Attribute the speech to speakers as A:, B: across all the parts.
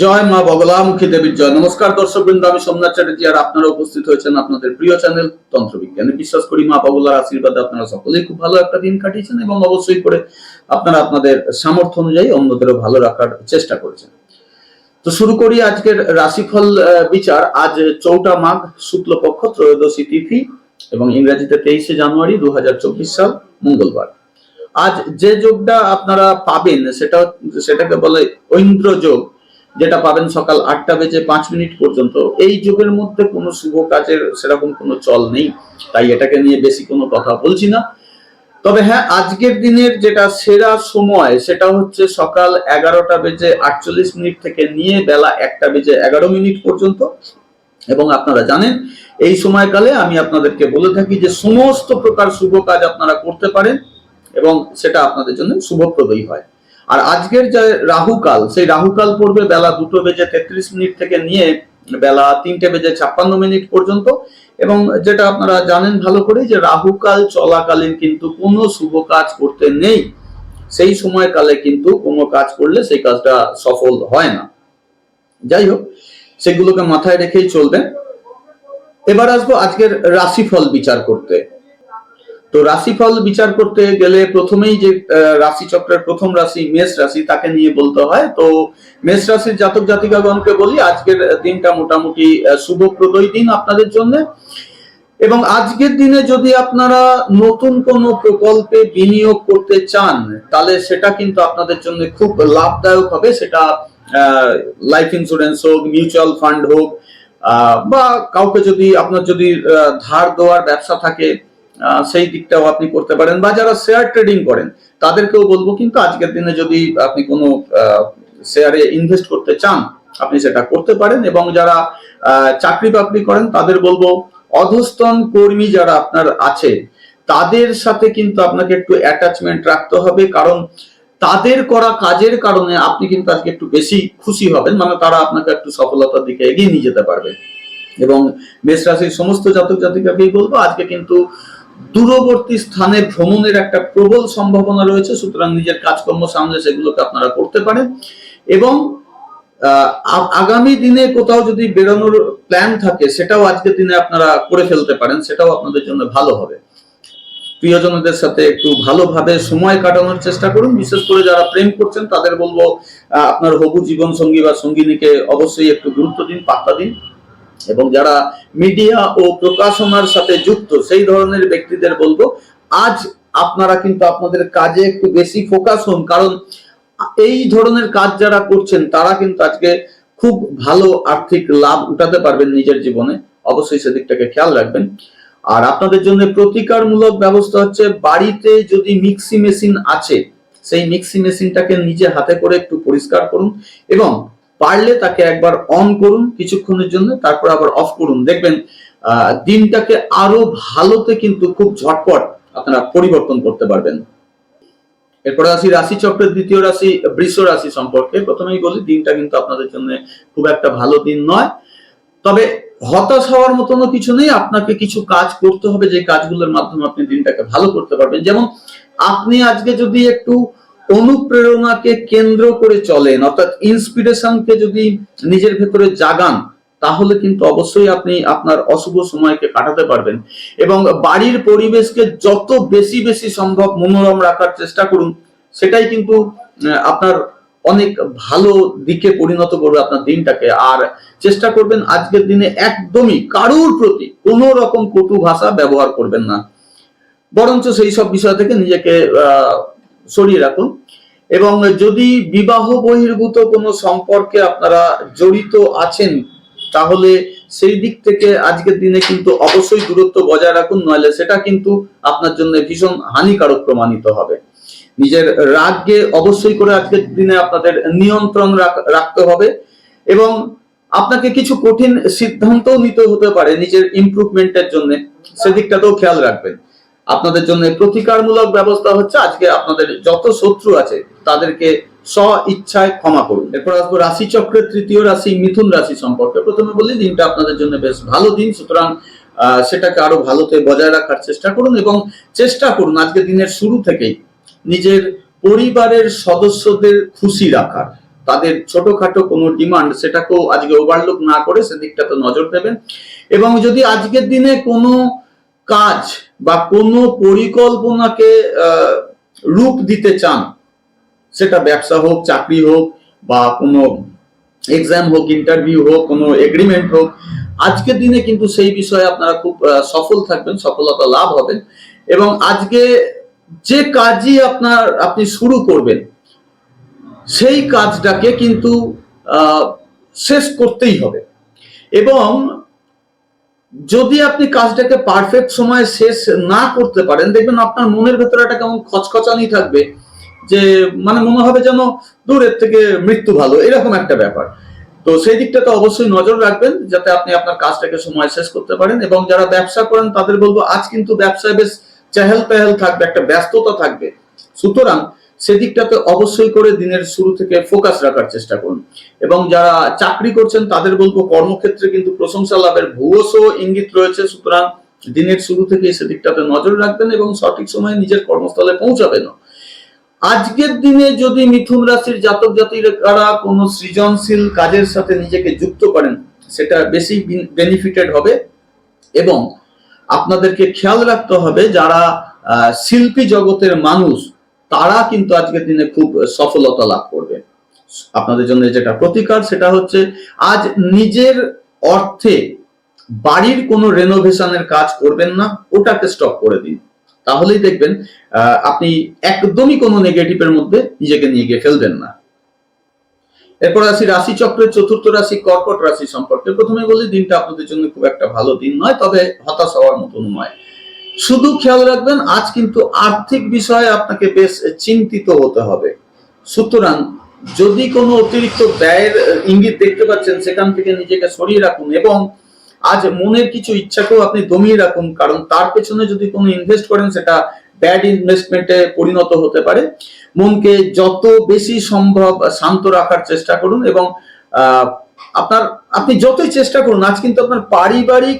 A: জয় মা বগলামুখী দেবীর জয়। নমস্কার দর্শক বৃন্দ আমি সোমনাথ চ্যাটার্জি আর আপনারা উপস্থিত হয়েছেন আপনাদের প্রিয় চ্যানেল তন্ত্রবিজ্ঞানে। বিশ্বাস করি মা বগলার আশীর্বাদে আপনারা সকলেই খুব ভালো একটা দিন কাটিয়েছেন এবং অবশ্যই করে আপনারা আপনাদের সামর্থ্য অনুযায়ী অন্যদেরও ভালো রাখার চেষ্টা করেছেন। তো শুরু করি আজকের রাশিফল বিচার। আজ চৌটা মাঘ, শুক্লপক্ষ, ত্রয়োদশী তিথি এবং ইংরেজিতে তেইশে জানুয়ারি দু হাজার চব্বিশ সাল, মঙ্গলবার। আজ যে যোগটা আপনারা পাবেন, সেটা সেটাকে বলে ঐন্দ্র যোগ। যেটা পাবেন সকাল আটটা বেজে পাঁচ মিনিট পর্যন্ত। এই যুগের মধ্যে কোনো শুভ কাজের সেরকম কোনো চল নেই, তাই এটাকে নিয়ে বেশি কোনো কথা বলছি না। তবে হ্যাঁ আজকের দিনের যেটা সেরা সময় সেটা হচ্ছে সকাল এগারোটা বেজে আটচল্লিশ মিনিট থেকে নিয়ে বেলা একটা বেজে এগারো মিনিট পর্যন্ত। এবং আপনারা জানেন, এই সময়কালে আমি আপনাদেরকে বলে থাকি যে সমস্ত প্রকার শুভ কাজ আপনারা করতে পারেন এবং সেটা আপনাদের জন্য শুভপ্রদই হয়। আর আজকের যে রাহুকাল, সেই রাহুকাল পড়বে বেলা দুটো বেজে তেত্রিশ মিনিট থেকে নিয়ে বেলা তিনটে বেজে ছাপ্পান্ন মিনিট পর্যন্ত। এবং যেটা আপনারা জানেন ভালো করে যে রাহুকাল চলাকালীন কিন্তু কোনো শুভ কাজ করতে নেই। সেই সময়কালে কিন্তু কোনো কাজ করলে সেই কাজটা সফল হয় না। যাই হোক, সেগুলোকে মাথায় রেখেই চলবেন এবার আসব আজকের রাশিফল বিচার করতে। তো রাশিফল বিচার করতে গেলে প্রথমেই যে রাশিচক্রের প্রথম রাশি মেষ রাশি তাকে নিয়ে বলতে হয়। তো মেষ রাশির জাতক জাতিকাগণকে বলি আজকের দিনটা মোটামুটি আহ, শুভপ্রদই দিন আপনাদের জন্য। এবং আজকের দিনে যদি আপনারা নতুন কোনো প্রকল্পে বিনিয়োগ করতে চান তাহলে সেটা কিন্তু আপনাদের জন্য খুব লাভদায়ক হবে। সেটা লাইফ ইন্স্যুরেন্স হোক মিউচুয়াল ফান্ড হোক বা কাউকে যদি আপনার যদি ধার দেওয়ার ব্যবসা থাকে সেই দিকটাও আপনি করতে পারেন বা যারা শেয়ার ট্রেডিং করেন, তাদেরকেও বলব কিন্তু আজকের দিনে যদি আপনি কোনো শেয়ারে ইনভেস্ট করতে চান, আপনি সেটা করতে পারেন এবং যারা চাকরি বাকরি করেন, তাদের বলব অধস্তন কর্মী যারা আপনার আছে, তাদের সাথে কিন্তু আপনাকে একটু অ্যাটাচমেন্ট রাখতে হবে কারণ তাদের করা কাজের কারণে আপনি কিন্তু আজকে একটু বেশি খুশি হবেন মানে তারা আপনাকে একটু সফলতার দিকে এগিয়ে নিয়ে যেতে পারবে। এবং মেষ রাশির সমস্ত জাতক জাতিকাকেই বলব, আজকে কিন্তু দূরবর্তী স্থানে ভ্রমণের একটা প্রবল সম্ভাবনা রয়েছে, সুতরাং নিজের কাজকর্ম সামলে সেগুলোকে আপনারা করতে পারেন। এবং আগামী দিনে কোথাও যদি বেরোনোর প্ল্যান থাকে, সেটাও আজকের দিনে আপনারা করে ফেলতে পারেন, সেটাও আপনাদের জন্য ভালো হবে। প্রিয়জনদের সাথে একটু ভালোভাবে সময় কাটানোর চেষ্টা করুন। বিশেষ করে যারা প্রেম করছেন, তাদের বলব আপনার হবু জীবন সঙ্গী বা সঙ্গিনীকে অবশ্যই একটু গুরুত্ব দিন, পাত্তা দিন। এবং যারা মিডিয়া ও প্রকাশনার সাথে যুক্ত, সেই ধরনের ব্যক্তিদের বলব, আজ আপনারা কিন্তু আপনাদের কাজে একটু বেশি ফোকাস হন, কারণ এই ধরনের কাজ যারা করছেন, তারা কিন্তু আজকে খুব ভালো আর্থিক লাভ উঠাতে পারবেন নিজের জীবনে। অবশ্যই সেদিকটাকে খেয়াল রাখবেন। আর আপনাদের জন্য প্রতিকারমূলক ব্যবস্থা হচ্ছে, বাড়িতে যদি মিক্সি মেশিন আছে, সেই মিক্সি মেশিনটাকে নিজে হাতে করে একটু পরিষ্কার করুন এবং পারলে তাকে একবার অন করুন কিছুক্ষণের জন্য, তারপর আবার অফ করুন। দেখবেন দিনটাকে আরও ভালোতে কিন্তু খুব ঝটপট আপনারা পরিবর্তন করতে পারবেন। এরপরে আসি রাশি চক্রের দ্বিতীয় রাশি, বৃষ রাশি সম্পর্কে। প্রথমেই বলি, দিনটা কিন্তু আপনাদের জন্য খুব একটা ভালো দিন নয়। তবে হতাশ হওয়ার মতনও কিছু নেই, আপনাকে কিছু কাজ করতে হবে যে কাজগুলোর মাধ্যমে আপনি দিনটাকে ভালো করতে পারবেন। যেমন, আপনি আজকে যদি একটু অনুপ্রেরণাকে কেন্দ্র করে চলেন অর্থাৎ ইন্সপিরেশনকে যদি নিজের ভেতরে জাগান তাহলে কিন্তু অবশ্যই আপনি আপনার অশুভ সময়কে কাটাতে পারবেন। এবং বাড়ির পরিবেশকে যত বেশি বেশি সম্ভব মনোরম রাখার চেষ্টা করুন সেটাই কিন্তু আপনার অনেক ভালো দিকে পরিণত করবে আপনার দিনটাকে। আর চেষ্টা করবেন আজকের দিনে একদমই কারুর প্রতি কোনো রকম কটু ভাষা ব্যবহার করবেন না। বরঞ্চ সেই সব বিষয় থেকে নিজেকে আহ, সরিয়ে রাখুন। এবং যদি বিবাহ বহির্ভূত কোনো সম্পর্কে আপনারা জড়িত আছেন, তাহলে সেই দিক থেকে আজকের দিনে কিন্তু অবশ্যই দূরত্ব বজায় রাখুন, নইলে সেটা কিন্তু আপনার জন্য ভীষণ হানিকারক প্রমাণিত হবে। নিজের রাগকে অবশ্যই করে আজকের দিনে আপনাদের নিয়ন্ত্রণ রাখ- রাখতে হবে এবং আপনাকে কিছু কঠিন সিদ্ধান্তও নিতে হতে পারে নিজের ইমপ্রুভমেন্টের জন্য। সেদিকটাতেও খেয়াল রাখবেন। আপনাদের জন্য প্রতিকারমূলক ব্যবস্থা হচ্ছে, আজকে আপনাদের যত শত্রু আছে, তাদেরকে স্ব ইচ্ছায় ক্ষমা করুন। এরপর আসব রাশি চক্রের তৃতীয় রাশি, মিথুন রাশি সম্পর্কে। প্রথমে বলি, দিনটা আপনাদের জন্য বেশ ভালো দিন, সুতরাং সেটাকে আরও ভালোতে বজায় রাখার চেষ্টা করুন এবং চেষ্টা করুন আজকে দিনের শুরু থেকেই নিজের পরিবারের সদস্যদের খুশি রাখার। তাদের ছোটখাটো কোনো ডিমান্ড সেটাকেও আজকে ওভারলুক না করে সেদিকটাতে নজর দেবেন। এবং যদি আজকের দিনে কোনো কাজ বা কোনো পরিকল্পনাকে রূপ দিতে চান, সেটা ব্যবসা হোক, চাকরি হোক, বা কোনো এক্সাম হোক ইন্টারভিউ হোক, কোনো এগ্রিমেন্ট হোক, আজকের দিনে কিন্তু সেই বিষয়ে আপনারা খুব সফল থাকবেন, সফলতা লাভ হবেন এবং আজকে যে কাজই আপনার, আপনি শুরু করবেন, সেই কাজটাকে কিন্তু শেষ করতেই হবে। এবং যদি আপনি কাজটাকে পারফেক্ট সময়ে শেষ না করতে পারেন, দেখবেন আপনার মনের ভেতরে একটা কেমন খচখচানি থাকবে, যে মানে মনে হবে যেন দূরের থেকে মৃত্যু ভালো, এরকম একটা ব্যাপার। তো সেই দিকটাতে অবশ্যই নজর রাখবেন, যাতে আপনি আপনার কাজটাকে সময় শেষ করতে পারেন এবং যারা ব্যবসা করেন তাদের বলব, আজ কিন্তু ব্যবসায় বেশ চেহেল পেহেল থাকবে, একটা ব্যস্ততা থাকবে। সুতরাং সেদিকটাতে অবশ্যই করে দিনের শুরু থেকে ফোকাস রাখার চেষ্টা করুন। এবং যারা চাকরি করছেন, তাদের বলব কর্মক্ষেত্রে কিন্তু প্রশংসা লাভের ভূয়সী ইঙ্গিত রয়েছে। সুতরাং দিনের শুরু থেকে সেদিকটাতে নজর রাখবেন এবং সঠিক সময়ে নিজের কর্মস্থলে পৌঁছাবেন। আজকের দিনে যদি মিথুন রাশির জাতক জাতিকারা কোনো সৃজনশীল কাজের সাথে নিজেকে যুক্ত করেন, সেটা বেশি বেনিফিটেড হবে। এবং আপনাদেরকে খেয়াল রাখতে হবে, যারা শিল্পী জগতের মানুষ তারা কিন্তু আজকের দিনে খুব সফলতা লাভ করবে। আপনাদের জন্য যেটা প্রতিকার, সেটা হচ্ছে আজ নিজের অর্থে বাড়ির কোনো রেনোভেশনের কাজ করবেন না, ওটাকে স্টপ করে দিন। তাহলেই দেখবেন আপনি একদমই কোনো নেগেটিভের মধ্যে নিজেকে নিয়ে গিয়ে ফেলবেন না। এরপর আসি রাশি চক্রের চতুর্থ রাশি, কর্কট রাশি সম্পর্কে। প্রথমে বলি, দিনটা আপনাদের জন্য খুব একটা ভালো দিন নয়, তবে হতাশ হওয়ার মতন নয়। শুধু খেয়াল রাখবেন, আজ কিন্তু আর্থিক বিষয়ে আপনাকে বেশ চিন্তিত হতে হবে। সুতরাং যদি কোনো অতিরিক্ত ব্যয়ের ইঙ্গিত দেখতে পাচ্ছেন, সেখান থেকে নিজেকে সরিয়ে রাখুন এবং আজ মনের কিছু ইচ্ছাকেও আপনি দমিয়ে রাখুন, কারণ তার পেছনে যদি কোনো ইনভেস্ট করেন, সেটা ব্যাড ইনভেস্টমেন্টে পরিণত হতে পারে। মনকে যত বেশি সম্ভব শান্ত রাখার চেষ্টা করুন এবং আপনার, আপনি যতই চেষ্টা করুন, আজ কিন্তু আপনার পারিবারিক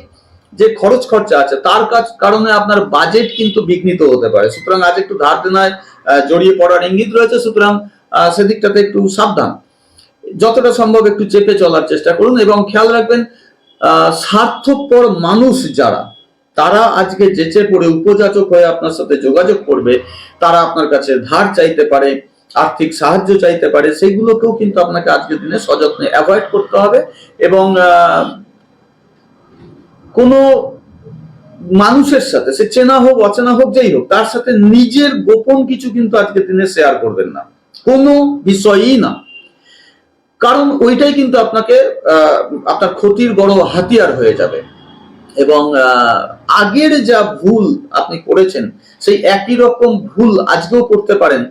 A: যে খরচ খরচা আছে, তার কাজ কারণে আপনার বাজেট কিন্তু বিঘ্নিত হতে পারে। সুতরাং আজ একটু ধার দেনায় জড়িয়ে পড়ার ইঙ্গিত রয়েছে, সুতরাং সেদিকটাতে একটু সাবধান। যতটা সম্ভব একটু চেপে চলার চেষ্টা করুন এবং খেয়াল রাখবেন স্বার্থপর মানুষ যারা, তারা আজকে যেচে পড়ে উপযাচক হয়ে আপনার সাথে যোগাযোগ করবে, তারা আপনার কাছে ধার চাইতে পারে, আর্থিক সাহায্য চাইতে পারে, সেগুলোকেও কিন্তু আপনাকে আজকের দিনে সযত্নে অ্যাভয়েড করতে হবে এবং কোনো মানুষের সাথে, সে চেনা হোক, অচেনা হোক, যেই হোক, তার সাথে নিজের গোপন কিছু কিন্তু আজকে দিনে শেয়ার করবেন না। কোনো বিষয়ই না। কারণ ওইটাই কিন্তু আপনাকে আপনার ক্ষতির বড় হাতিয়ার হয়ে যাবে। এবং আগের যা ভুল আপনি করেছেন, সেই একই রকম ভুল আজকেও করতে পারেন।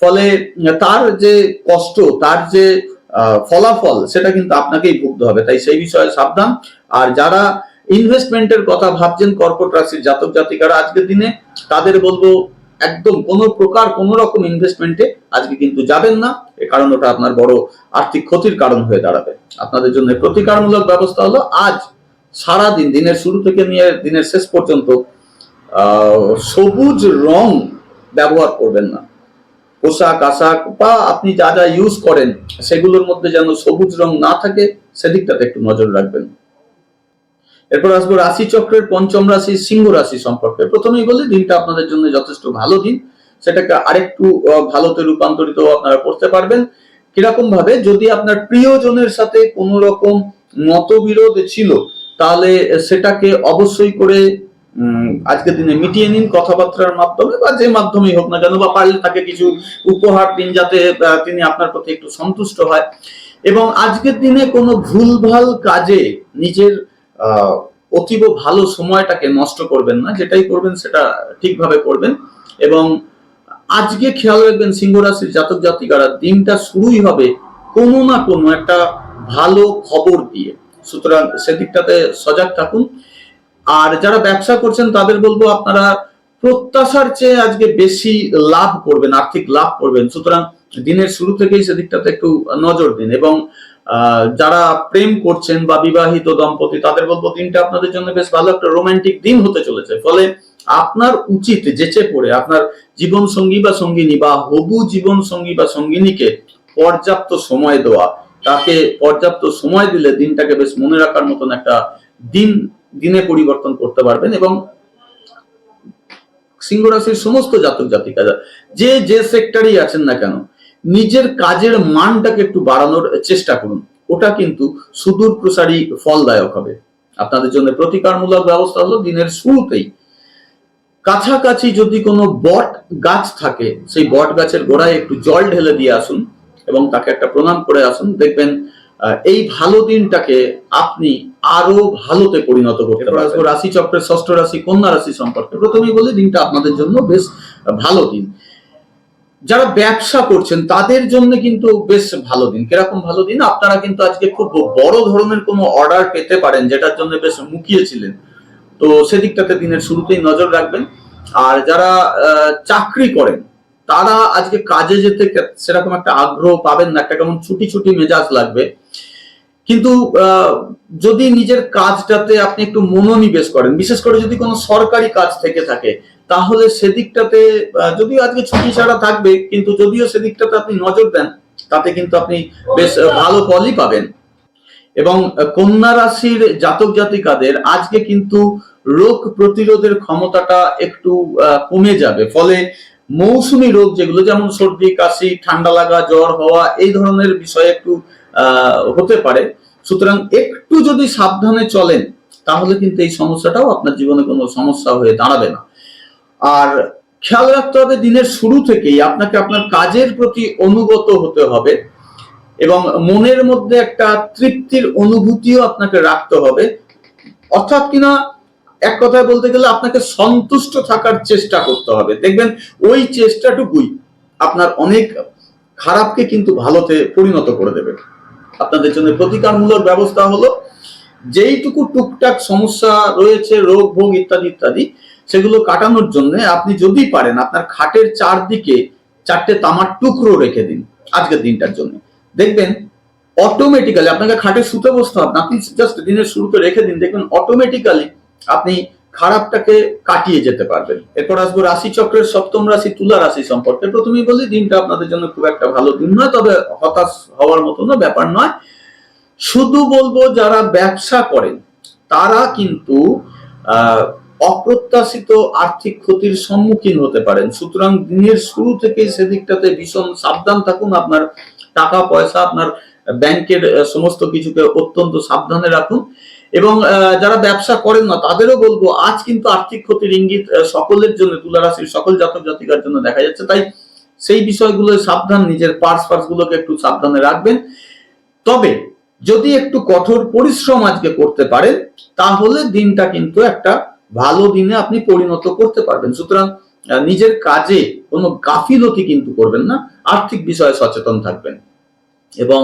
A: ফলে তার যে কষ্ট, তার যে ফলাফল, সেটা কিন্তু আপনাকেই ভুগতে হবে। তাই সেই বিষয়ে সাবধান। আর যারা ইনভেস্টমেন্টের কথা ভাবছেন কর্কট রাশির জাতক জাতিকারা। আজকের দিনে তাদের বলব, একদম কোনো প্রকার, কোনো রকম ইনভেস্টমেন্টে আজকে কিন্তু যাবেন না। এ কারণ ওটা আপনার বড় আর্থিক ক্ষতির কারণ হয়ে দাঁড়াবে। আপনাদের জন্য প্রতিকারমূলক ব্যবস্থা হলো, আজ সারা দিন দিনের শুরু থেকে নিয়ে দিনের শেষ পর্যন্ত সবুজ রং ব্যবহার করবেন না। পোশাক, আশাক বা আপনি যা যা ইউজ করেন, সেগুলোর মধ্যে যেন সবুজ রং না থাকে, সেদিকটাতে একটু নজর রাখবেন। এরপর আসব রাশি চক্রের পঞ্চম রাশি, সিংহ রাশি সম্পর্কে। প্রথমেই বলি, দিনটা আপনাদের জন্য যথেষ্ট ভালো দিন। সেটাকে আরেকটু ভালোতে রূপান্তরিত আপনারা করতে পারবেন। কীরকম ভাবে যদি আপনার প্রিয়জনের সাথে কোনো রকম মতবিরোধ ছিল, তাহলে সেটাকে অবশ্যই করে আজকের দিনে মিটিয়ে নিন কথাবার্তার মাধ্যমে, বা যে মাধ্যমেই হোক না কেন, বা পারলে তাকে কিছু উপহার দিন যাতে তিনি আপনার প্রতি একটু সন্তুষ্ট হয়। এবং আজকের দিনে কোনো ভুলভাল কাজে নিজের অতীব ভালো সময়টাকে নষ্ট করবেন না, যেটাই করবেন সেটা ঠিকভাবে করবেন। এবং আজকে খেয়াল রাখবেন সিংহ রাশির জাতক জাতিকারা, দিনটা শুরুই হবে কোনো না কোনো একটা ভালো খবর দিয়ে। সুতরাং সেদিকটাতে সজাগ থাকুন। আর যারা ব্যবসা করছেন, তাদের বলব আপনারা প্রত্যাশার চেয়ে আজকে বেশি লাভ করবেন, আর্থিক লাভ করবেন। সুতরাং দিনের শুরু থেকেই সেদিকটাতে একটু নজর দিন। এবং যারা প্রেম করছেন বা বিবাহিত দম্পতি, তাদের বলব দিনটা আপনাদের জন্য বেশ ভালো একটা রোমান্টিক দিন হতে চলেছে। ফলে আপনার উচিত যেচে পড়ে আপনার জীবন সঙ্গী বা সঙ্গিনী বা হবু জীবন সঙ্গী বা সঙ্গিনীকে পর্যাপ্ত সময় দেওয়া, তাকে পর্যাপ্ত সময় দিলে দিনটাকে বেশ মনে রাখার মতন একটা দিন, দিনে পরিবর্তন করতে পারবেন এবং সিংহ রাশির সমস্ত জাতক জাতিকারা যে যে সেক্টরেই আছেন না কেন নিজের কাজের মানটাকে একটু বাড়ানোর চেষ্টা করুন। ওটা কিন্তু সুদূর প্রসারী ফলদায়ক হবে। আপনাদের জন্য প্রতিকারমূলক ব্যবস্থা হলো দিনের শুরুতেই। কাছাকাছি যদি কোনো বট গাছ থাকে সেই বট গাছের গোড়ায় একটু জল ঢেলে দিয়ে আসুন এবং তাকে একটা প্রণাম করে আসুন। দেখবেন আহ, এই ভালো দিনটাকে আপনি আরও ভালোতে পরিণত করতে পারবেন। রাশি চক্রের ষষ্ঠ রাশি কন্যা রাশি সম্পর্কে। প্রথমেই বলি দিনটা আপনাদের জন্য বেশ ভালো দিন। যারা ব্যবসা করছেন, তাদের জন্য কিন্তু বেশ ভালো দিন। কীরকম ভালো দিন? আপনারা কিন্তু আজকে খুব বড় ধরনের কোনো অর্ডার পেতে পারেন, যেটার জন্য বেশ মুখিয়েছিলেন। তো সেদিকটাতে দিনের শুরুতেই নজর রাখবেন। আর যারা চাকরি করেন, তারা আজকে কাজে যেতে সেরকম একটা আগ্রহ পাবেন না, একটা কেমন ছুটি ছুটি মেজাজ লাগবে। কিন্তু যদি নিজের কাজটাতে আপনি একটু মনোনিবেশ করেন, বিশেষ করে যদি কোনো সরকারি কাজ থেকে থাকে তাহলে সেদিকটাতে যদিও আজকে ছুটি ছাড়া থাকবে, কিন্তু যদিও সেদিকটাতে আপনি নজর দেন, তাতে কিন্তু আপনি বেশ ভালো ফলই পাবেন। এবং কন্যা রাশির জাতক জাতিকাদের, আজকে কিন্তু রোগ প্রতিরোধের ক্ষমতাটা একটু কমে যাবে। ফলে মৌসুমি রোগ যেগুলো, যেমন সর্দি, কাশি, ঠান্ডা লাগা, জ্বর, হওয়া, এই ধরনের বিষয় একটু হতে পারে। সুতরাং একটু যদি সাবধানে চলেন, তাহলে কিন্তু এই সমস্যাটাও আপনার জীবনে কোনো সমস্যা হয়ে দাঁড়াবে না। আর খেয়াল রাখতে হবে, দিনের শুরু থেকেই আপনাকে আপনার কাজের প্রতি অনুগত হতে হবে এবং মনের মধ্যে একটা তৃপ্তির অনুভূতিও আপনাকে রাখতে হবে। অর্থাৎ কিনা এক কথায় বলতে গেলে আপনাকে সন্তুষ্ট থাকার চেষ্টা করতে হবে। দেখবেন ওই চেষ্টাটুকুই আপনার অনেক খারাপকে কিন্তু ভালোতে পরিণত করে দেবে। আপনাদের জন্য প্রতিকারমূলক ব্যবস্থা হলো, যেইটুকু টুকটাক সমস্যা রয়েছে, রোগ, ভোগ ইত্যাদি ইত্যাদি সেগুলো কাটানোর জন্য আপনি যদি পারেন আপনার খাটের চারদিকে চারটে তামার টুকরো রেখে দিন আজকের দিনটার জন্য। দেখবেন অটোমেটিক্যালি আপনাকে খাটে শুতে বসতে হবে। আপনি জাস্ট দিনের শুরুতে রেখে দিন দেখবেন অটোমেটিক্যালি আপনি খারাপটাকে কাটিয়ে যেতে পারবেন। এরপর আসব রাশি চক্রের সপ্তম রাশি তুলা রাশি সম্পর্কে। প্রথমেই বলি দিনটা আপনাদের জন্য খুব একটা ভালো দিন নয় তবে হতাশ হওয়ার মতনও ব্যাপার নয়। শুধু বলব যারা ব্যবসা করেন তারা কিন্তু আহ, অপ্রত্যাশিত আর্থিক ক্ষতির সম্মুখীন হতে পারেন। সুতরাং দিনের শুরু থেকেই সেদিকটাতে ভীষণ সাবধান থাকুন। আপনার টাকা, পয়সা, আপনার ব্যাংকের সমস্ত কিছুকে অত্যন্ত সাবধানে রাখুন। এবং যারা ব্যবসা করেন না, তাদেরও বলব, আজ কিন্তু আর্থিক ক্ষতির ইঙ্গিত সকলের জন্য তুলা রাশির সকল জাতক জাতিকার জন্য দেখা যাচ্ছে। তাই সেই বিষয়গুলো সাবধান, নিজের পার্স পার্স গুলোকে একটু সাবধানে রাখবেন। তবে যদি একটু কঠোর পরিশ্রম আজকে করতে পারেন, তাহলে দিনটা কিন্তু একটা ভালো দিনে আপনি পরিণত করতে পারবেন। সুতরাং নিজের কাজে কোনো গাফিলতি কিন্তু করবেন না, আর্থিক বিষয়ে সচেতন থাকবেন। এবং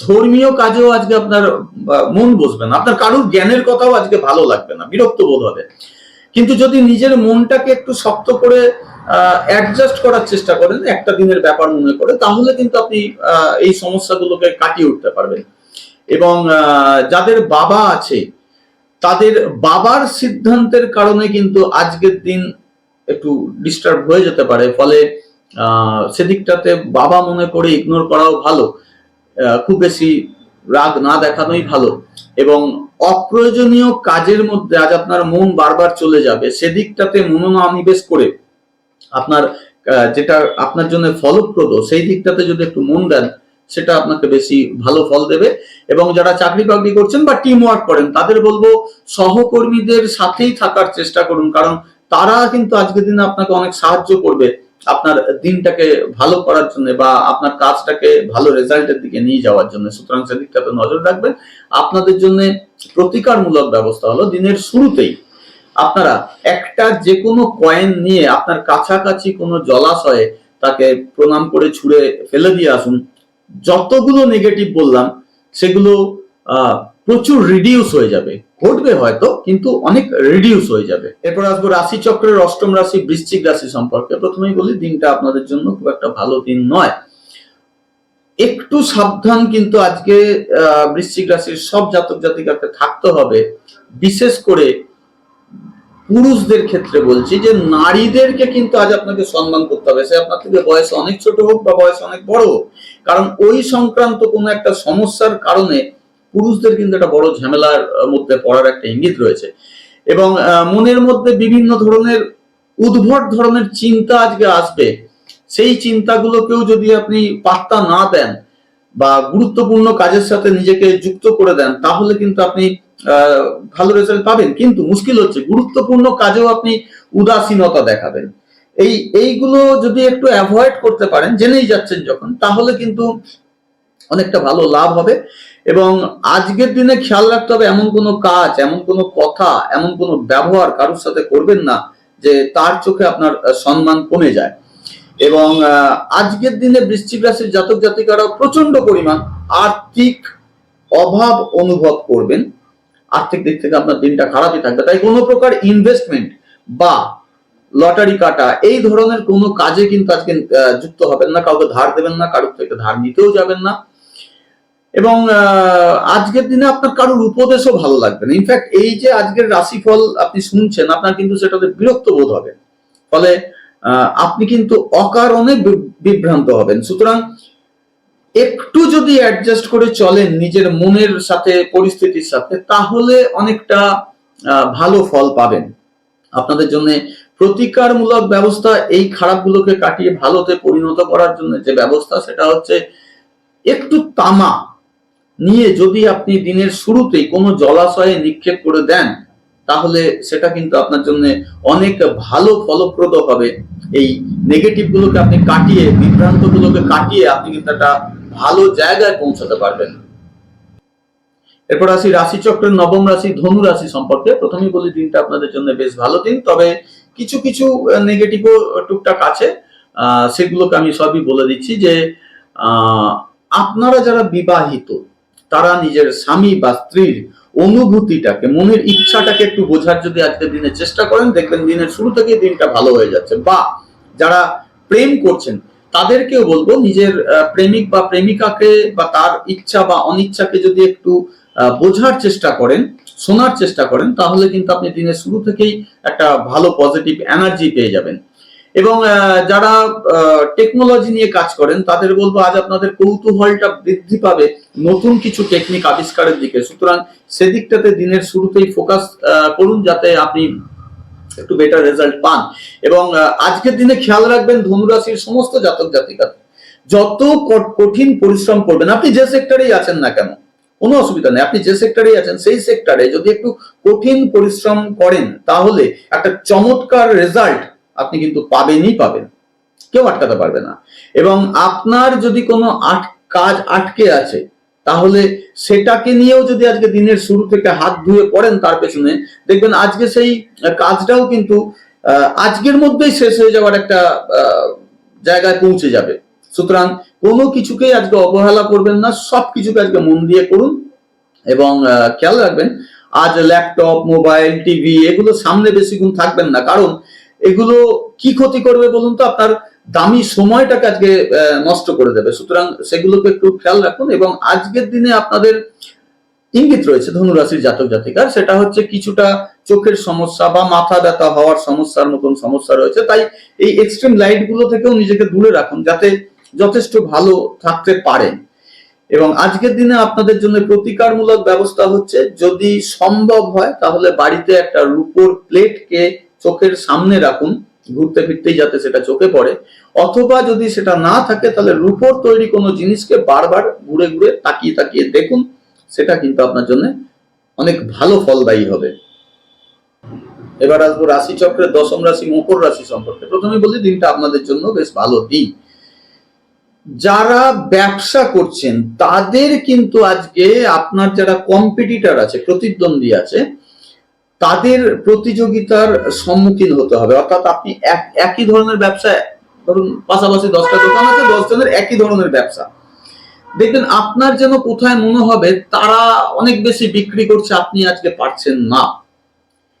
A: ধর্মীয় কাজেও আজকে আপনার মন বসবে না। আপনার কারুর জ্ঞানের কথাও আজকে ভালো লাগবে না, বিরক্ত বোধ হবে। কিন্তু যদি নিজের মনটাকে একটু শক্ত করে অ্যাডজাস্ট করার চেষ্টা করেন, একটা দিনের ব্যাপার মনে করে, তাহলে কিন্তু আপনি এই সমস্যাগুলোকে কাটিয়ে উঠতে পারবেন। এবং যাদের বাবা আছে তাদের বাবার সিদ্ধান্তের কারণে কিন্তু আজকের দিন একটু ডিস্টার্ব হয়ে যেতে পারে। ফলে সেদিকটাতে বাবা মনে করে ইগনোর করাও ভালো। খুব বেশি রাগ না দেখানোই ভালো। এবং অপ্রয়োজনীয় কাজের মধ্যে আজ আপনার মন বারবার চলে যাবে। সেদিকটাতে মনোনিবেশ করে আপনার যেটা আপনার জন্য ফলপ্রদ, সেই দিকটাতে যদি একটু মন দেন সেটা আপনাকে বেশি ভালো ফল দেবে। এবং যারা চাকরি বাকরি করছেন বা টিম ওয়ার্ক করেন, তাদের বলব সহকর্মীদের সাথেই থাকার চেষ্টা করুন, কারণ তারা কিন্তু আজকের দিনে আপনাকে অনেক সাহায্য করবে আপনার দিনটাকে ভালো করার জন্য বা আপনার কাজটাকে ভালো রেজাল্টের দিকে নিয়ে যাওয়ার জন্য। সুতরাং সেদিকটাতে নজর রাখবেন। আপনাদের জন্য প্রতিকারমূলক ব্যবস্থা হলো দিনের শুরুতেই আপনারা একটা যে কোনো কয়েন নিয়ে আপনার কাছাকাছি কোনো জলাশয়ে তাকে প্রণাম করে ছুঁড়ে ফেলে দিয়ে আসুন। যতগুলো নেগেটিভ বললাম, সেগুলো প্রচুর রিডিউস হয়ে যাবে। ঘটবে হয়তো, কিন্তু অনেক রিডিউস হয়ে যাবে। এরপর আসব রাশি চক্রের অষ্টম রাশি, বৃশ্চিক রাশি সম্পর্কে। প্রথমেই বলি, দিনটা আপনাদের জন্য খুব একটা ভালো দিন নয়। একটু সাবধান কিন্তু আজকে বৃশ্চিক রাশির সব জাতক জাতিকাকে থাকতে হবে। বিশেষ করে পুরুষদের ক্ষেত্রে বলছি যে নারীদেরকে কিন্তু আজ আপনাকে সম্মান করতে হবে। সে আপনার থেকে বয়স অনেক ছোট হোক বা বয়স অনেক বড় হোক। কারণ ওই সংক্রান্ত কোনো একটা সমস্যার কারণে পুরুষদের কিন্তু একটা বড় ঝামেলার মধ্যে পড়ার একটা ইঙ্গিত রয়েছে। এবং মনের মধ্যে বিভিন্ন ধরনের উদ্ভট ধরনের চিন্তা আজকে আসবে। সেই চিন্তাগুলোকেও যদি আপনি পাত্তা না দেন বা গুরুত্বপূর্ণ কাজের সাথে নিজেকে যুক্ত করে দেন, তাহলে কিন্তু আপনি ভালো রেজাল্ট পাবেন। কিন্তু মুশকিল হচ্ছে, গুরুত্বপূর্ণ কাজেও আপনি উদাসীনতা দেখাবেন। এই, এইগুলো যদি একটু অ্যাভয়েড করতে পারেন, জেনেই যাচ্ছেন যখন, তাহলে কিন্তু অনেকটা ভালো লাভ হবে। এবং আজকের দিনে খেয়াল রাখতে হবে, এমন কোনো কাজ, এমন কোনো কথা, এমন কোনো ব্যবহার কারোর সাথে করবেন না, যে তার চোখে আপনার সম্মান কমে যায়। এবং আজকের দিনে বৃশ্চিক রাশির জাতক জাতিকারাও প্রচণ্ড পরিমাণ আর্থিক অভাব অনুভব করবেন। আর্থিক দিক থেকে আপনার দিনটা খারাপই থাকবে। তাই কোনো প্রকার ইনভেস্টমেন্ট বা লটারি কাটা, এই ধরনের কোনো কাজে কিন্তু আজকে যুক্ত হবেন না, কাউকে ধার দেবেন না, কারোর থেকে ধার নিতেও যাবেন না। এবং আজকের দিনে আপনার কারোর উপদেশও ভালো লাগবে না। ইনফ্যাক্ট এই যে আজকের রাশিফল আপনি শুনছেন, আপনার কিন্তু সেটাতে বিরক্ত বোধ হবে। ফলে আপনি কিন্তু অকারণে বিভ্রান্ত হবেন। সুতরাং একটু যদি অ্যাডজাস্ট করে চলেন নিজের মনের সাথে, পরিস্থিতির সাথে, তাহলে অনেকটা ভালো ফল পাবেন। আপনাদের জন্য প্রতিকারমূলক ব্যবস্থা এই খারাপগুলোকে কাটিয়ে ভালোতে পরিণত করার জন্য যে ব্যবস্থা, সেটা হচ্ছে একটু তামা নিয়ে যদি আপনি দিনের শুরুতেই কোনো জলাশয়ে নিক্ষেপ করে দেন, তাহলে সেটা কিন্তু আপনার জন্য অনেক ভালো ফলপ্রদ হবে। এই নেগেটিভ গুলোকে আপনি কাটিয়ে, বিভ্রান্ত গুলোকে কাটিয়ে আপনি কিন্তু একটা ভালো জায়গায় পৌঁছাতে পারবেন। এরপর আসি রাশিচক্রের নবম রাশি, ধনু রাশি সম্পর্কে। প্রথমেই বলি, দিনটা আপনাদের জন্য বেশ ভালো দিন, তবে কিছু কিছু নেগেটিভও টুকটাক আছে। সেগুলোকে আমি সবই বলে দিচ্ছি যে আপনারা যারা বিবাহিত, তারা নিজের স্বামী বা স্ত্রীর অনুভূতিটাকে, মনের ইচ্ছাটাকে একটু বোঝার যদি আজকের দিনে চেষ্টা করেন, দেখবেন দিনের শুরু থেকেই দিনটা ভালো হয়ে যাচ্ছে। বা যারা প্রেম করছেন তাদেরকেও বলব, নিজের প্রেমিক বা প্রেমিকাকে বা তার ইচ্ছা বা অনিচ্ছাকে যদি একটু বোঝার চেষ্টা করেন, শোনার চেষ্টা করেন, তাহলে কিন্তু আপনি দিনের শুরু থেকেই একটা ভালো পজিটিভ এনার্জি পেয়ে যাবেন। এবং যারা টেকনোলজি নিয়ে কাজ করেন, তাদের বলব, আজ আপনাদের কৌতূহলটা বৃদ্ধি পাবে নতুন কিছু টেকনিক আবিষ্কারের দিকে। সুতরাং সেদিকটাতে দিনের শুরুতেই ফোকাস করুন, যাতে আপনি একটু বেটার রেজাল্ট পান। এবং আজকের দিনে খেয়াল রাখবেন ধনুরাশির সমস্ত জাতক জাতিকা যত কঠিন পরিশ্রম করবেন, আপনি যে সেক্টরেই আছেন না কেন, কোনো অসুবিধা নেই। আপনি যে সেক্টরেই আছেন, সেই সেক্টরে যদি একটু কঠিন পরিশ্রম করেন, তাহলে একটা চমৎকার রেজাল্ট আপনি কিন্তু পাবেনই পাবেন। কেউ আটকাতে পারবে না। এবং আপনার যদি কোনো আট, কাজ আটকে আছে তাহলে সেটাকে নিয়েও যদি আজকে দিনের শুরু থেকে হাত ধুয়ে পড়েন তার পেছনে, দেখবেন আজকে সেই কাজটাও কিন্তু আজকের মধ্যেই শেষ হয়ে যাওয়ার একটা জায়গায় পৌঁছে যাবে। সুতরাং কোনো কিছুকেই আজকে অবহেলা করবেন না, সব কিছুকে আজকে মন দিয়ে করুন এবং খেয়াল রাখবেন, আজ ল্যাপটপ, মোবাইল, টিভি, এগুলো সামনে বেশিক্ষণ থাকবেন না। কারণ এগুলো কি ক্ষতি করবে বলুন তো? আপনার দামি সময়টাকে আজকে নষ্ট করে দেবে। সুতরাং সেগুলোকে একটু খেয়াল রাখুন এবং আজকের দিনে আপনাদের ইঙ্গিত রয়েছে ধনুরাশির জাতক জাতিকার। সেটা হচ্ছে কিছুটা চোখের সমস্যা বা মাথা ব্যথা হওয়ার সমস্যার মতন সমস্যা রয়েছে। তাই এই এক্সট্রিম লাইটগুলো থেকেও নিজেকে দূরে রাখুন যাতে যথেষ্ট ভালো থাকতে পারেন। এবং আজকের দিনে আপনাদের জন্য প্রতিকারমূলক ব্যবস্থা হচ্ছে, যদি সম্ভব হয় তাহলে বাড়িতে একটা রূপোর প্লেটকে চোখের সামনে রাখুন, ঘুরতে ফিরতেই যাতে সেটা চোখে পড়ে। অথবা যদি সেটা না থাকে, তাহলে রূপোর তৈরি কোনো জিনিসকে বারবার ঘুরে ঘুরে তাকিয়ে তাকিয়ে দেখুন, সেটা কিন্তু আপনার জন্য অনেক ভালো ফলদায়ী হবে। এবার আসব রাশি চক্রের দশম রাশি, মকর রাশি সম্পর্কে। প্রথমে বলি, দিনটা আপনাদের জন্য বেশ ভালো দিন। যারা ব্যবসা করছেন, তাদের কিন্তু আজকে আপনার যারা কম্পিটিটর আছে, প্রতিদ্বন্দ্বী আছে তাদের প্রতিযোগিতার সম্মুখীন হতে হবে। অর্থাৎ আপনি এক- একই ধরনের ব্যবসা, ধরুন পাশাপাশি দশটা দোকান আছে দশ জনের একই ধরনের ব্যবসা। দেখবেন আপনার যেন কোথায় মনে হবে, তারা অনেক বেশি বিক্রি করছে, আপনি আজকে পারছেন না।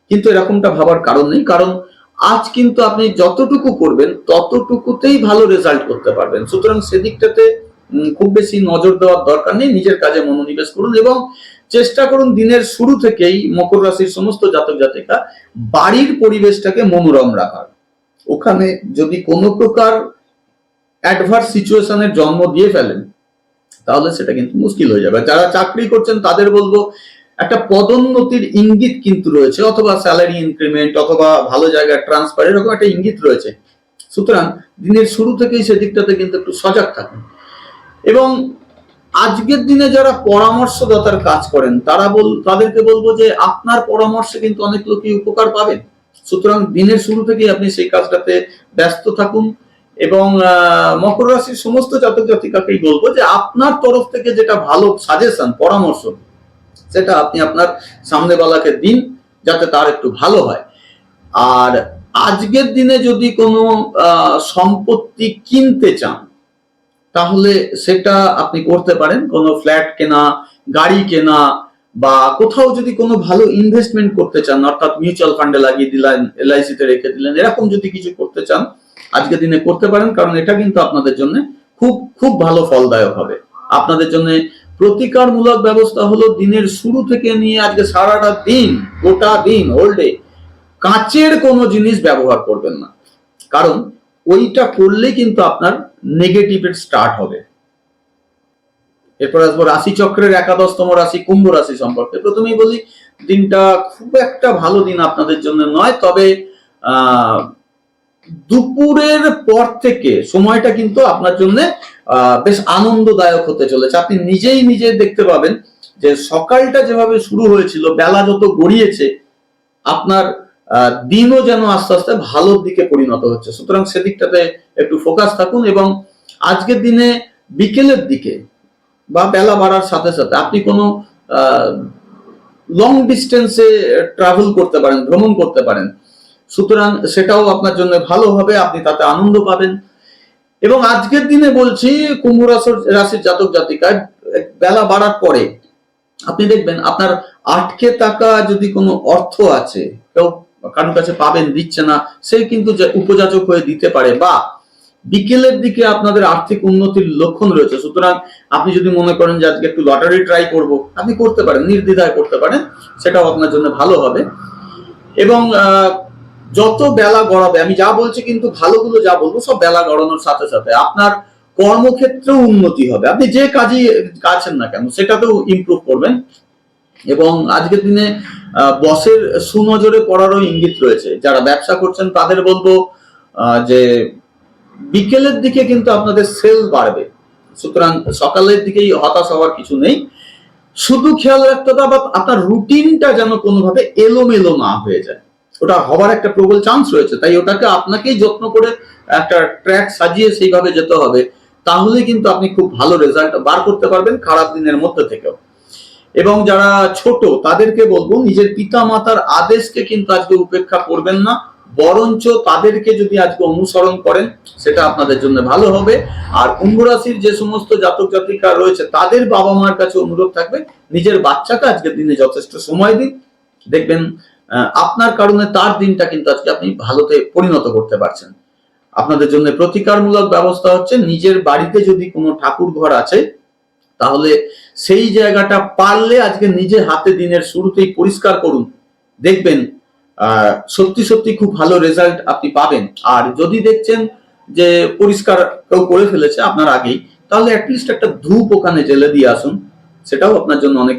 A: কিন্তু এরকমটা ভাবার কারণ নেই, কারণ আজ কিন্তু আপনি যতটুকু করবেন, ততটুকুতেই ভালো রেজাল্ট করতে পারবেন। সুতরাং সেদিকটাতে খুব বেশি নজর দেওয়ার দরকার নেই, নিজের কাজে মনোনিবেশ করুন এবং চেষ্টা করুন দিনের শুরু থেকেই মকর রাশির সমস্ত জাতক জাতিকা বাড়ির পরিবেশটাকে মনোরম রাখার। ওখানে যদি কোনো প্রকার অ্যাডভার্স সিচুয়েশনের জন্ম দিয়ে ফেলেন, তাহলে সেটা কিন্তু মুশকিল হয়ে যাবে। যারা চাকরি করছেন, তাদের বলব, একটা পদোন্নতির ইঙ্গিত কিন্তু রয়েছে, অথবা স্যালারি ইনক্রিমেন্ট অথবা ভালো জায়গায় ট্রান্সফার এরকম একটা ইঙ্গিত রয়েছে। সুতরাং দিনের শুরু থেকেই সেদিকটাতে কিন্তু একটু সজাগ থাকুন। এবং আজকের দিনে যারা পরামর্শদাতার কাজ করেন, তারা বল তাদেরকে বলব যে আপনার পরামর্শে কিন্তু অনেক লোকই উপকার পাবেন। সুতরাং দিনের শুরু থেকেই আপনি সেই কাজটাতে ব্যস্ত থাকুন এবং মকর রাশির সমস্ত জাতক জাতিকাকেই বলব যে আপনার তরফ থেকে যেটা ভালো সাজেশন পরামর্শ, সেটা আপনি আপনার সামনেওয়ালাকে দিন যাতে তার একটু ভালো হয়। আর আজকের দিনে যদি কোনো সম্পত্তি কিনতে চান তাহলে সেটা আপনি করতে পারেন। কোনো ফ্ল্যাট কেনা, গাড়ি কেনা, বা কোথাও যদি কোনো ভালো ইনভেস্টমেন্ট করতে চান, অর্থাৎ মিউচুয়াল ফান্ডে লাগিয়ে দিলেন এলআইসি তে রেখে দিলেন, এরকম যদি কিছু করতে চান আজকের দিনে করতে পারেন, কারণ এটা কিন্তু আপনাদের জন্য খুব খুব ভালো ফলদায়ক হবে। আপনাদের জন্য প্রতিকারমূলক ব্যবস্থা হলো দিনের শুরু থেকে নিয়ে আজকে সারাটা দিন, গোটা দিন হোল ডে কাঁচের কোনো জিনিস ব্যবহার করবেন না। কারণ ওইটা করলে কিন্তু আপনার নেগেটিভের স্টার্ট হবে। এরপর আসব রাশি চক্রের একাদশতম রাশি, কুম্ভ রাশি সম্পর্কে। প্রথমেই বলি, দিনটা খুব একটা ভালো দিন আপনাদের জন্য নয়, তবে দুপুরের পর থেকে সময়টা কিন্তু আপনার জন্য বেশ আনন্দদায়ক হতে চলেছে। আপনি নিজেই নিজে দেখতে পাবেন যে সকালটা যেভাবে শুরু হয়েছিল, বেলা যত গড়িয়েছে, আপনার দিনও যেন আস্তে আস্তে ভালোর দিকে পরিণত হচ্ছে। সুতরাং সেদিকটাতে একটু ফোকাস থাকুন এবং আজকের দিনে বিকেলের দিকে বা বেলা বাড়ার সাথে সাথে আপনি কোনো লং ডিস্টেন্সে ট্রাভেল করতে পারেন, ভ্রমণ করতে পারেন। সুতরাং সেটাও আপনার জন্য ভালো হবে, আপনি তাতে আনন্দ পাবেন। এবং আজকের দিনে বলছি, কুম্ভ রাশির জাতক জাতিকায় বেলা বাড়ার পরে আপনি দেখবেন আপনার আটকে থাকা যদি কোনো অর্থ আছে, কেউ কারোর কাছে পাবেন, দিচ্ছে না, সে কিন্তু উপযাচক হয়ে দিতে পারে বা বিকেলের দিকে আপনাদের আর্থিক উন্নতির লক্ষণ রয়েছে। সুতরাং আপনি যদি মনে করেন যে আজকে একটু লটারি ট্রাই করব, আপনি করতে পারেন, নির্দ্বিধায় করতে পারেন, সেটাও আপনার জন্য ভালো হবে। এবং যত বেলা গড়াবে, আমি যা বলছি কিন্তু ভালোগুলো যা বলব, সব বেলা গড়ানোর সাথে সাথে আপনার কর্মক্ষেত্রেও উন্নতি হবে। আপনি যে কাজই কাছেন না কেন, সেটাতেও ইমপ্রুভ করবেন। এবং আজকের দিনে বসের সুনজরে পড়ারও ইঙ্গিত রয়েছে। যারা ব্যবসা করছেন, তাদের বলব যে বিকেলের দিকে কিন্তু আপনাদের সেল বাড়বে। সুতরাং সকালের দিকেই হতাশ হওয়ার কিছু নেই। শুধু খেয়াল রাখতে হবে, আবার আপনার রুটিনটা যেন কোনোভাবে এলোমেলো না হয়ে যায়। ওটা হবার একটা প্রবল চান্স রয়েছে, তাই ওটাকে আপনাকেই যত্ন করে একটা ট্র্যাক সাজিয়ে সেইভাবে যেতে হবে। তাহলে কিন্তু আপনি খুব ভালো রেজাল্ট বার করতে পারবেন খারাপ দিনের মধ্যে থেকেও। এবং যারা ছোট তাদেরকে বলব নিজের পিতা মাতার আদেশকে কিন্তু আজকে উপেক্ষা করবেন না বরঞ্চ তাদেরকে যদি আজকে অনুসরণ করেন সেটা আপনাদের জন্য ভালো হবে। আর কুম্ভ রাশির যে সমস্ত জাতক জাতিকা রয়েছে তাদের বাবা মার কাছে অনুরোধ থাকবে নিজের বাচ্চাকে আজকের দিনে যথেষ্ট সময় দিন। দেখবেন আহ, আপনার কারণে তার দিনটা কিন্তু আজকে আপনি ভালোতে পরিণত করতে পারছেন। আপনাদের জন্য প্রতিকারমূলক ব্যবস্থা হচ্ছে নিজের বাড়িতে যদি কোনো ঠাকুর ঘর আছে তাহলে সেই জায়গাটা পারলে আজকে নিজে হাতে দিনের শুরুতেই পরিষ্কার করুন। দেখবেন সত্যি সত্যি খুব ভালো রেজাল্ট আপনি পাবেন। আর যদি দেখছেন যে পরিষ্কার কেউ করে ফেলেছে আপনার আগেই, তাহলে অ্যাটলিস্ট একটা ধূপ ওখানে জেলে দিয়ে আসুন। সেটাও আপনার জন্য অনেক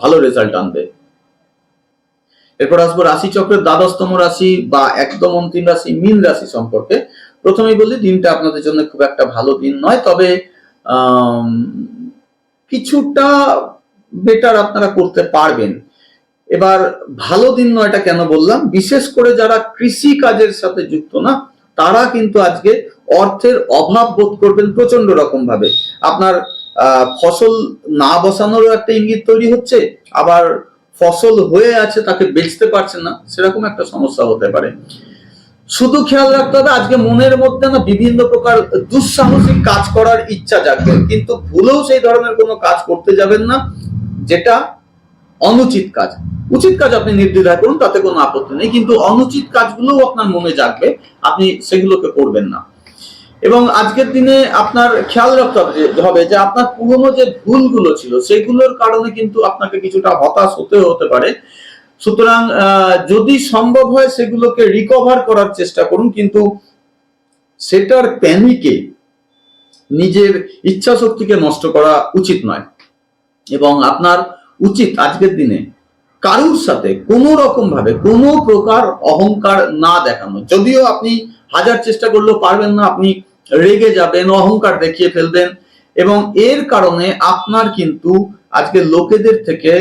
A: ভালো রেজাল্ট আনবে। এরপর আসব রাশি চক্রের দ্বাদশতম রাশি বা একদম অন্তিম রাশি, মীন রাশি সম্পর্কে। প্রথমেই বলি, দিনটা আপনাদের জন্য খুব একটা ভালো দিন নয়, তবে কিছুটা বেটার আপনারা করতে পারবেন। এবার ভালো দিন নয় এটা কেন বললাম? বিশেষ করে যারা কৃষি কাজের সাথে যুক্ত না, তারা কিন্তু আজকে অর্থের অভাব বোধ করবেন প্রচণ্ড রকম ভাবে আপনার ফসল না বসানোরও একটা ইঙ্গিত তৈরি হচ্ছে, আবার ফসল হয়ে আছে তাকে বেচতে পারছেন না, সেরকম একটা সমস্যা হতে পারে। শুধু খেয়াল রাখতে হবে, আজকে মনের মধ্যে না বিভিন্ন প্রকার দুঃসাহসিক কাজ করার ইচ্ছা জাগবে। কিন্তু ভুলেও সেই ধরনের কোনো কাজ করতে যাবেন না, যেটা অনুচিত কাজ। উচিত কাজ আপনি নির্দ্বিধায় করুন, তাতে কোনো আপত্তি নেই, কিন্তু অনুচিত কাজগুলোও আপনার মনে জাগবে, আপনি সেগুলোকে করবেন না। এবং আজকের দিনে আপনার খেয়াল রাখতে হবে যে- হবে যে, আপনার পুরনো যে ভুলগুলো ছিল, সেগুলোর কারণে কিন্তু আপনাকে কিছুটা হতাশ হতে হতে পারে। সুতরাং যদি সম্ভব হয় সেগুলোকে রিকভার করার চেষ্টা করুন, কিন্তু সেটার প্যানিকে নিজের ইচ্ছা শক্তিকে নষ্ট করা উচিত নয়। এবং আপনার উচিত আজকের দিনে কারুর সাথে কোনো রকম ভাবে কোনো প্রকার অহংকার না দেখানো। যদিও আপনি হাজার চেষ্টা করলেও পারবেন না, আপনি রেগে যাবেন, অহংকার দেখিয়ে ফেলবেন, এবং এর কারণে আপনার কিন্তু আজকে লোকেদের থেকে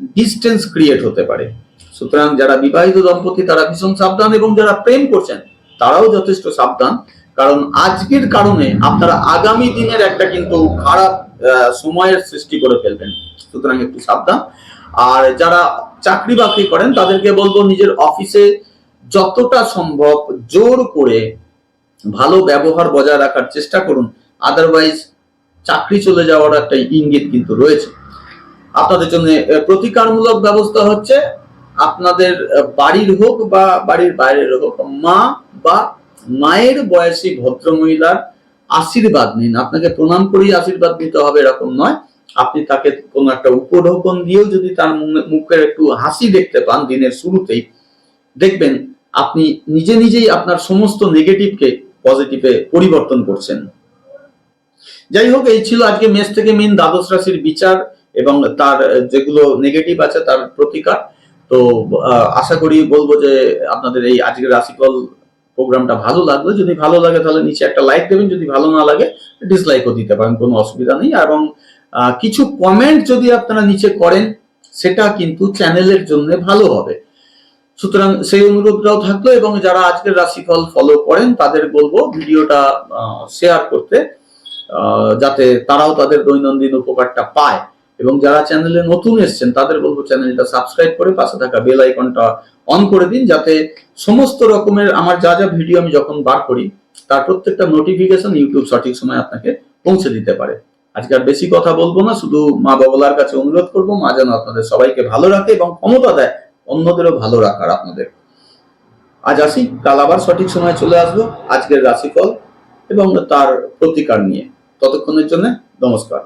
A: ডিস্টেন্স ক্রিয়েট হতে পারে। সুতরাং যারা বিবাহিত দম্পতি, তারা ভীষণ সাবধান এবং যারা প্রেম করছেন, তারাও যথেষ্ট সাবধান। কারণ আজকের কারণে আপনারা আগামী দিনের একটা কিন্তু খারাপ সময়ের সৃষ্টি করে ফেলবেন। সুতরাং একটু সাবধান। আর যারা চাকরি বাকরি করেন, তাদেরকে বলব নিজের অফিসে যতটা সম্ভব জোর করে ভালো ব্যবহার বজায় রাখার চেষ্টা করুন। আদারওয়াইজ চাকরি চলে যাওয়ার একটা ইঙ্গিত কিন্তু রয়েছে। আপনাদের জন্য প্রতিকারমূলক ব্যবস্থা হচ্ছে আপনাদের বাড়ির হোক বা বাড়ির বাইরের হোক, মা বা মায়ের বয়সী ভদ্রমহিলার আশীর্বাদ নিন। আপনাকে প্রণাম করেই আশীর্বাদ নিতে হবে, এরকম নয়। আপনি তাকে কোনো একটা উপঢৌকন দিয়েও যদি তার মুখে- মুখের একটু হাসি দেখতে পান দিনের শুরুতেই, দেখবেন আপনি নিজে নিজেই আপনার সমস্ত নেগেটিভকে পজিটিভে পরিবর্তন করছেন। যাই হোক, এই ছিল আজকে মেষ থেকে মিন দ্বাদশ রাশির বিচার। এবং তার যেগুলো নেগেটিভ আছে তার প্রতিকার। তো আশা করি বলব যে আপনাদের এই আজকের রাশিফল প্রোগ্রামটা ভালো লাগল। যদি ভালো লাগে তাহলে নিচে একটা লাইক দেবেন, যদি ভালো না লাগে ডিসলাইকও দিতে পারেন, কোনো অসুবিধা নেই। এবং কিছু কমেন্ট যদি আপনারা নিচে করেন, সেটা কিন্তু চ্যানেলের জন্য ভালো হবে। সুতরাং সেই অনুরোধটাও থাকল এবং যারা আজকের রাশিফল ফলো করেন, তাদের বলব ভিডিওটা শেয়ার করতে যাতে তারাও তাদের দৈনন্দিন উপকারটা পায়। এবং যারা চ্যানেলে নতুন এসেছেন, তাদের বলব চ্যানেলটা সাবস্ক্রাইব করে পাশে থাকা বেল আইকনটা অন করে দিন, যাতে সমস্ত রকমের আমার যা যা ভিডিও আমি যখন বার করি, তার প্রত্যেকটা নোটিফিকেশন ইউটিউব সঠিক সময় আপনাকে পৌঁছে দিতে পারে। আজকে আর বেশি কথা বলব না, শুধু মা বাবলার কাছে অনুরোধ করব, মা যেন আপনাদের সবাইকে ভালো রাখে এবং ক্ষমতা দেয়, অন্যদেরও ভালো রাখার আপনাদের। আজ আসি, কাল আবার সঠিক সময় চলে আসব আজকের রাশিফল এবং তার প্রতিকার নিয়ে। ততক্ষণের জন্য নমস্কার।